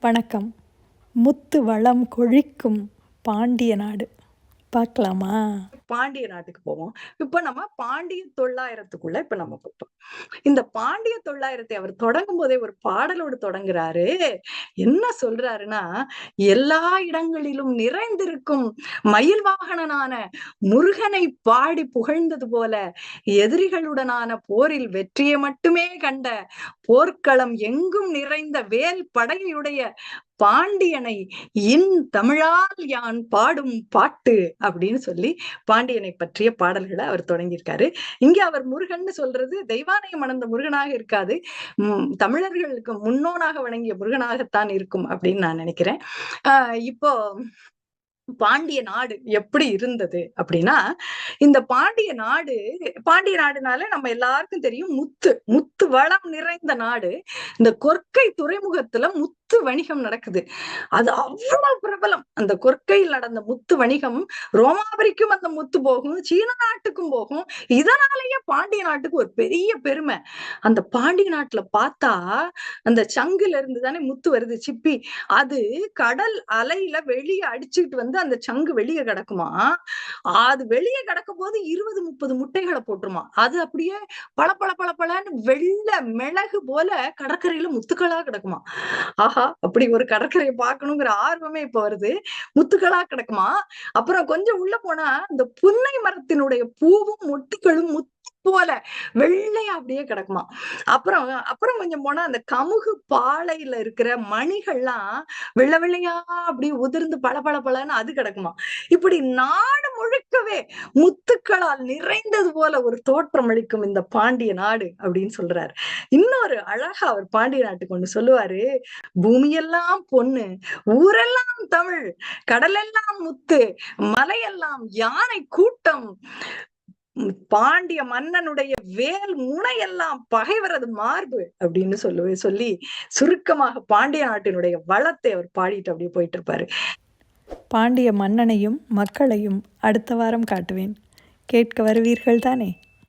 வணக்கம். முத்து வளம் கொழிக்கும் பாண்டிய நாடு. பார்க்கலாமா? பாண்டிய நாட்டுக்கு போவோம். இப்ப நம்ம பாண்டிய தொள்ளாயிரத்துக்குள்ள இப்ப நம்ம போப்போம் இந்த பாண்டிய தொள்ளாயிரத்தை அவர் தொடங்கும் போதே ஒரு பாடலோடு தொடங்குறாரு. என்ன சொல்றாருன்னா எல்லா இடங்களிலும் நிறைந்திருக்கும் மயில் வாகனனான முருகனை பாடி புகழ்ந்தது போல எதிரிகளுடனான போரில் வெற்றியை மட்டுமே கண்ட போர்க்களம் எங்கும் நிறைந்த வேல் படையுடைய பாண்டியனை இன் தமிழால் யான் பாடும் பாட்டு அப்படின்னு சொல்லி பாண்டியனை பற்றிய பாடல்களை அவர் தொடங்கியிருக்காரு. இங்க அவர் முருகன் சொல்றது தெய்வானயம் மணந்த முருகனாக இருக்காது. தமிழர்களுக்கு முன்னோனாக வணங்கிய முருகனாகத்தான் இருக்கும் அப்படின்னு நான் நினைக்கிறேன். ஆஹ் இப்போ பாண்டிய நாடு எப்படி இருந்தது அப்படின்னா இந்த பாண்டிய நாடு பாண்டிய நாடுனால நம்ம எல்லாருக்கும் தெரியும் முத்து முத்து வளம் நிறைந்த நாடு. இந்த கொற்கை துறைமுகத்துல முத்து முத்து வணிகம் நடக்குது. அது அவ்வளவு பிரபலம். அந்த கொற்கையில் நடந்த முத்து வணிகம் ரோமாபுரிக்கும் அந்த முத்து போகும் சீன நாட்டுக்கும் போகும். இதனாலேயே பாண்டிய நாட்டுக்கு ஒரு பெரிய பெருமை. அந்த பாண்டிய நாட்டுல பார்த்தா அந்த சங்குல இருந்து தானே முத்து வருது சிப்பி. அது கடல் அலையில வெளியே அடிச்சுக்கிட்டு வந்து அந்த சங்கு வெளியே கிடக்குமா? அது வெளியே கிடக்கும் போது இருபது முப்பது முட்டைகளை போட்டுருமா? அது அப்படியே பல பல பல பலன்னு வெள்ள மிளகு போல கடற்கரையில முத்துக்களா கிடக்குமா? ஆஹா ஆஹா அப்படி ஒரு கடற்கரையை பார்க்கணுங்கிற ஆர்வமே இப்ப வருது. முத்துக்களா கிடக்குமா? அப்புறம் கொஞ்சம் உள்ள போனா இந்த புன்னை மரத்தினுடைய பூவும் மொட்டுகளும் முத்து போல. வெள்ளையா அப்படியே கிடக்குமா அப்புறம் அப்புறம் கொஞ்சம் போனா அந்த கமுகு பாலையில இருக்கிற மணிகள்லாம் வெள்ளை வெள்ளையா அப்படி உதிர்ந்து பல பல பலன்னு அது கிடக்குமா இப்படி நாடு முழுக்கவே முத்துக்களால் நிறைந்தது போல ஒரு தோற்றம் அளிக்கும் இந்த பாண்டிய நாடு அப்படின்னு சொல்றாரு. இன்னொரு அழகா அவர் பாண்டிய நாட்டுக்கு ஒண்ணு சொல்லுவாரு. பூமியெல்லாம் பொண்ணு ஊரெல்லாம் தமிழ் கடலெல்லாம் முத்து மலையெல்லாம் யானை கூட்டம் பாண்டிய மன்னனுடைய வேல் முனையெல்லாம் பகைவரது மார்பு அப்படின்னு சொல்லுவே சொல்லி சுருக்கமாக பாண்டிய நாட்டினுடைய வளத்தை அவர் பாடிட்டு அப்படியே போயிட்டு இருப்பாரு பாண்டிய மன்னனையும் மக்களையும் அடுத்த வாரம் காட்டுவேன். கேட்க வருவீர்கள் தானே